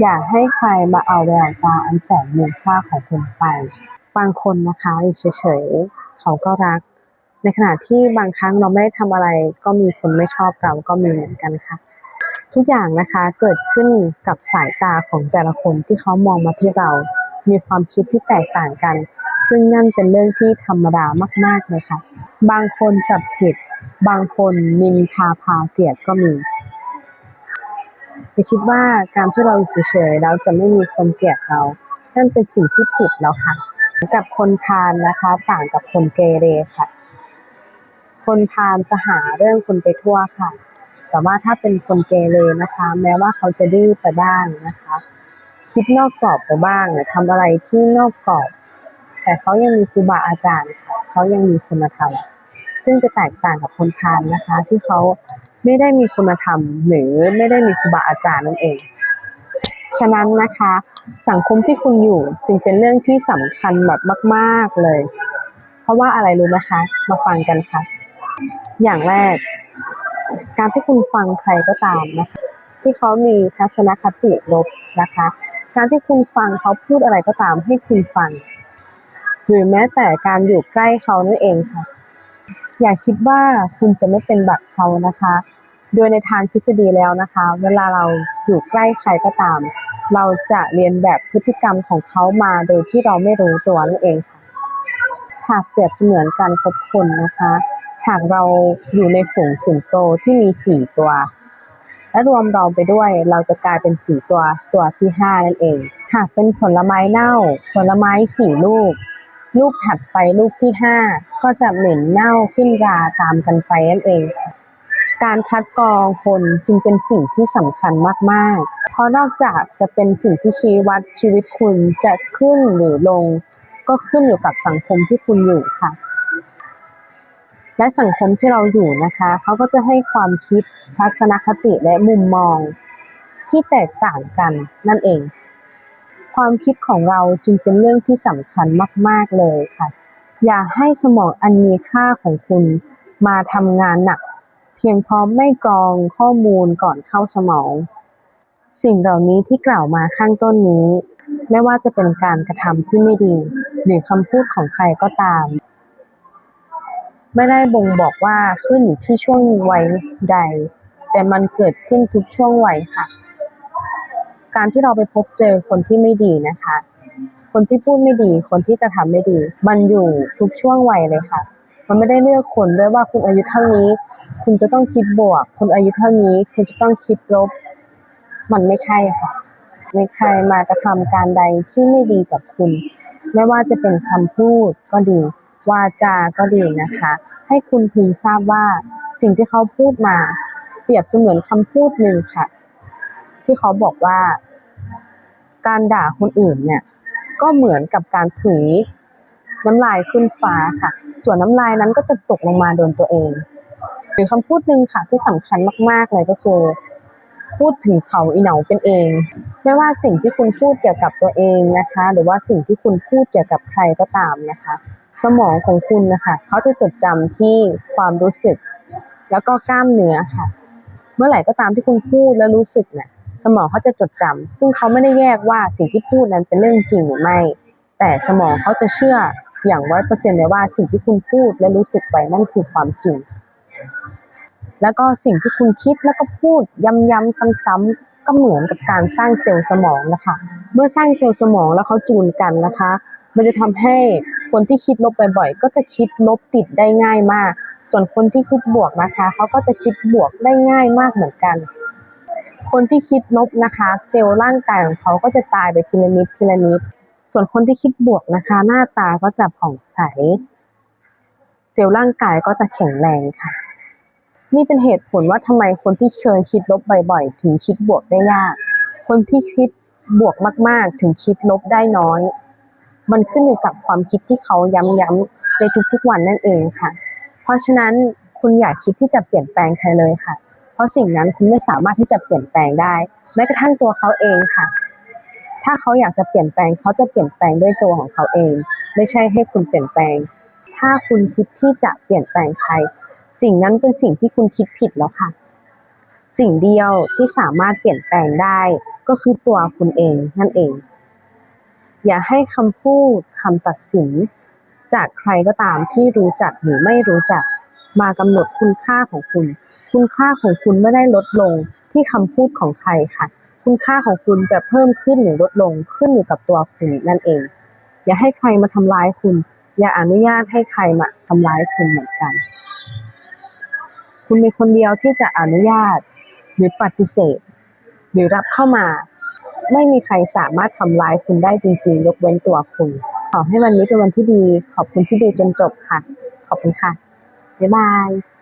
อย่าให้ใครมาเอาแววตาอันแสนมีค่าของคุณไป บางคนนะคะอยู่เฉยๆเขาก็รัก ในขณะที่บางครั้งเราไม่ได้ทำอะไร ก็มีคนไม่ชอบเราก็มีเหมือนกันค่ะ ทุกอย่างนะคะเกิดขึ้นกับสายตาของแต่ละคนที่เขามองมาที่เรา มีความคิดที่แตกต่างกัน ซึ่งนั่นเป็นเรื่องที่ธรรมดามากๆเลยค่ะ บางคนจับผิด บางคนนินทาพาเกลียดก็มี อย่าคิดว่าการที่เราอยู่เฉยๆแล้วจะไม่มีคนเกลียดเรา นั่นเป็นสิ่งที่ผิดแล้วค่ะ กับคนพาลนะคะ ต่างกับคนเกเรค่ะ คนพาลจะหาเรื่องคนไปทั่วค่ะ แต่ว่าถ้าเป็นคนเกเรนะคะ แม้ว่าเขาจะดื้อไปบ้างนะคะ คิดนอกกรอบไปบ้างหรือทำอะไรที่นอกกรอบ แต่เขายังมีครูบาอาจารย์ค่ะเขายังมีคุณธรรมซึ่งจะแตกต่างกับคนพาลนะคะ ที่เขา ไม่ได้มีคุณธรรม หรือไม่ได้มีครูบาอาจารย์นั่นเอง ฉะนั้นนะคะ สังคมที่คุณอยู่จึงเป็นเรื่องที่สำคัญแบบมาก ๆเลย เพราะว่าอะไรรู้ไหมคะ มาฟังกันค่ะ อย่างแรก การที่คุณฟังใครก็ตามนะคะที่เขามีทัศนคติลบนะคะ การที่คุณฟังเขาพูดอะไรก็ตามให้คุณฟัง หรือแม้แต่การอยู่ใกล้เขานั่นเองค่ะ อย่าคิดว่าคุณจะไม่เป็นแบบเขานะคะ โดยในทางทฤษฎีแล้วนะคะ เวลาเราอยู่ใกล้ใครก็ตาม เราจะเรียนแบบพฤติกรรมของเขามาโดยที่เราไม่รู้ตัวนั่นเองค่ะหากเปรียบเสมือนการคบคนนะคะ หากเราอยู่ในฝูงสิงโตที่มีสี่ตัว และรวมเราไปด้วยเราจะกลายเป็นสี่ตัวตัวที่ห้านั่นเอง หากเป็นผลไม้เน่า ผลไม้สี่ลูก ลูกถัดไปลูกที่ห้าก็จะเหม็นเน่าขึ้นราตามกันไปนั่นเอง การคัดกรองคนจึงเป็นสิ่งที่สำคัญมากๆ เพราะนอกจากจะเป็นสิ่งที่ชี้วัดชีวิตคุณจะขึ้นหรือลง ก็ขึ้นอยู่กับสังคมที่คุณอยู่ค่ะ และสังคมที่เราอยู่นะคะเขาก็จะให้ความคิดทัศนคติและมุมมองที่แตกต่างกันนั่นเอง ความคิดของเราจึงเป็นเรื่องที่สำคัญมาก ๆ เลยค่ะ อย่าให้สมองอันมีค่าของคุณมาทำงานหนัก เพียงเพราะไม่กรองข้อมูลก่อนเข้าสมอง สิ่งเหล่านี้ที่กล่าวมาข้างต้นนี้ ไม่ว่าจะเป็นการกระทำที่ไม่ดี หรือคำพูดของใครก็ตาม ไม่ได้บ่งบอกว่าขึ้นที่ช่วงวัยใด แต่มันเกิดขึ้นทุกช่วงวัยค่ะ การที่เราไปพบเจอคนที่ไม่ดีนะคะ คนที่พูดไม่ดี คนที่กระทำไม่ดี มันอยู่ทุกช่วงวัยเลยค่ะ มันไม่ได้เลือกคนด้วยว่าคุณอายุเท่านี้ คุณจะต้องคิดบวกคนอายุเท่านี้ คุณจะต้องคิดลบ มันไม่ใช่ค่ะในใครมากระทำการใดที่ไม่ดีกับคุณ ไม่ว่าจะเป็นคำพูดก็ดี วาจาก็ดีนะคะ ให้คุณพึงทราบว่าสิ่งที่เขาพูดมา เปรียบเสมือนคำพูดหนึ่งค่ะ ที่เขาบอกว่า การด่าคนอื่นเนี่ย ก็เหมือนกับการถุยน้ำลายขึ้นฟ้าค่ะ ส่วนน้ำลายนั้นก็จะตกลงมาโดนตัวเอง หรือคำพูดหนึ่งค่ะที่สำคัญมากๆเลยก็คือ พูดถึงเขาอีเหนาเป็นเอง ไม่ว่าสิ่งที่คุณพูดเกี่ยวกับตัวเองนะคะ หรือว่าสิ่งที่คุณพูดเกี่ยวกับใครก็ตามนะคะ สมองของคุณนะคะเขาจะจดจำที่ความรู้สึก แล้วก็กล้ามเนื้อค่ะ เมื่อไหร่ก็ตามที่คุณพูดและรู้สึกเนี่ย สมองเขาจะจดจำซึ่งเขาไม่ได้แยกว่าสิ่งที่พูดนั้นเป็นเรื่องจริงหรือไม่ แต่สมองเขาจะเชื่ออย่างร้อยเปอร์เซ็นต์เลยว่าสิ่งที่คุณพูดและรู้สึกไปนั่นคือความจริง แล้วก็สิ่งที่คุณคิดแล้วก็พูดย้ำๆซ้ำๆก็เหมือนกับการสร้างเซลล์สมองนะคะ เมื่อสร้างเซลล์สมองแล้วเขาจูนกันนะคะ มันจะทำให้คนที่คิดลบบ่อยๆก็จะคิดลบติดได้ง่ายมาก ส่วนคนที่คิดบวกนะคะเขาก็จะคิดบวกได้ง่ายมากเหมือนกัน คนที่คิดลบนะคะ เซลล์ร่างกายของเขาก็จะตายไปทีละนิดทีละนิด ส่วนคนที่คิดบวกนะคะ หน้าตาก็จะผ่องใส เซลล์ร่างกายก็จะแข็งแรงค่ะ นี่เป็นเหตุผลว่าทำไมคนที่เคยคิดลบบ่อยๆ ถึงคิดบวกได้ยาก คนที่คิดบวกมากๆ ถึงคิดลบได้น้อย มันขึ้นอยู่กับความคิดที่เขาย้ำๆในทุกๆวันนั่นเองค่ะ เพราะฉะนั้นคุณอย่าคิดที่จะเปลี่ยนแปลงใครเลยค่ะ เพราะสิ่งนั้นคุณไม่สามารถที่จะเปลี่ยนแปลงได้แม้กระทั่งตัวเขาเองค่ะ ถ้าเขาอยากจะเปลี่ยนแปลงเขาจะเปลี่ยนแปลงด้วยตัวของเขาเอง ไม่ใช่ให้คุณเปลี่ยนแปลง ถ้าคุณคิดที่จะเปลี่ยนแปลงใคร สิ่งนั้นเป็นสิ่งที่คุณคิดผิดแล้วค่ะ สิ่งเดียวที่สามารถเปลี่ยนแปลงได้ก็คือตัวคุณเองนั่นเอง อย่าให้คำพูดคำตัดสิน จากใครก็ตามที่รู้จักหรือไม่รู้จัก มากำหนดคุณค่าของคุณ คุณค่าของคุณไม่ได้ลดลงที่คำพูดของใครค่ะ คุณค่าของคุณจะเพิ่มขึ้นหรือลดลงขึ้นอยู่กับตัวคุณนั่นเอง อย่าให้ใครมาทำร้ายคุณ อย่าอนุญาตให้ใครมาทำร้ายคุณเหมือนกัน คุณเป็นคนเดียวที่จะอนุญาตหรือปฏิเสธ หรือรับเข้ามา ไม่มีใครสามารถทำร้ายคุณได้จริง ๆ ยกเว้นตัวคุณ ขอให้วันนี้เป็นวันที่ดี ขอบคุณที่ดูจนจบค่ะ ขอบคุณค่ะบ๊ายบาย